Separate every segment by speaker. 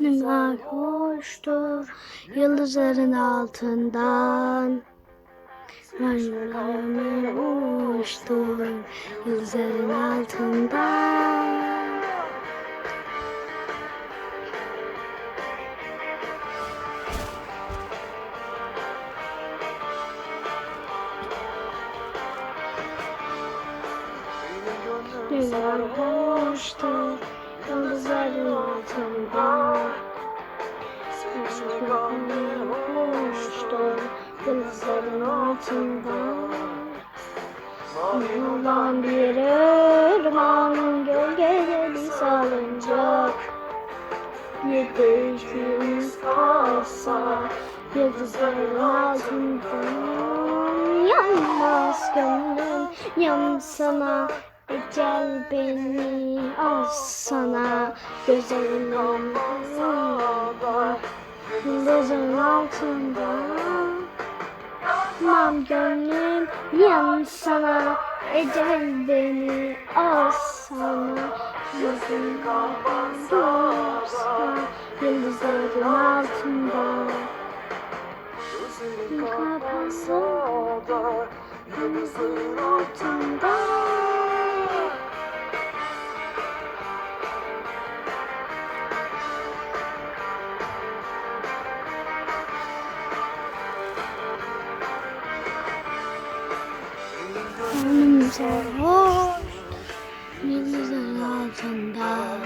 Speaker 1: Rüzgar hoştur yıldızların altından. Rüzgar hoştur yıldızların altından. Rüzgar hoştur yıldızların altından. Rüzgar hoştur yıldızların altından. Yoldan bir ırmağın gölgeleri salıncak. Yetiştiğimiz kalsa yıldızların altından. Yanmaz gönlüm yansana Ecel beni alsana Gözlerin altında. Yıldızın altında. Mam gönlüm yansana Ecel beni alsana Gözün kapanırsa Yıldızların altında Kapansa da Yıldızların altında sarhoş Yıldızın altında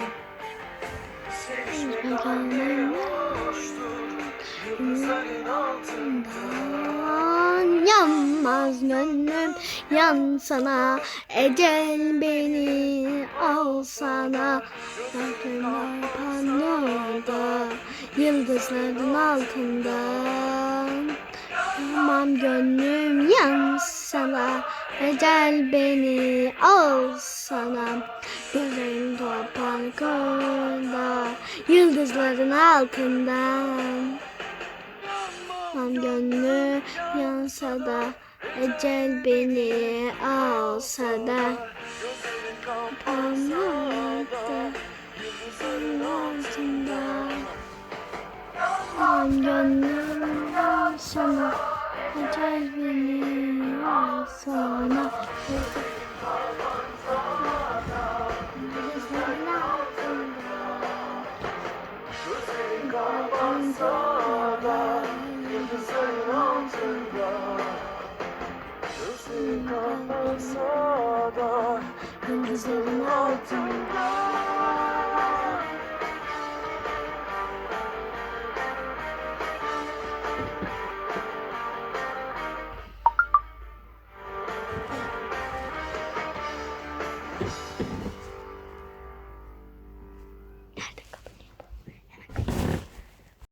Speaker 1: Yanmaz gönlüm yansana Ecel beni alsana Gönlüm panoda Yıldızların altından Tamam gönlüm yansana Ecel beni al sana. Gözlerim toprakında Yıldızların altından Tamam gönlüm yansa da Ecel beni alsa da. Kapanmadı Yıldızların altında. Tamam gönlüm sana Ecel beni sana Yıldızların altında
Speaker 2: Yıldızların altında
Speaker 1: Yıldızların altında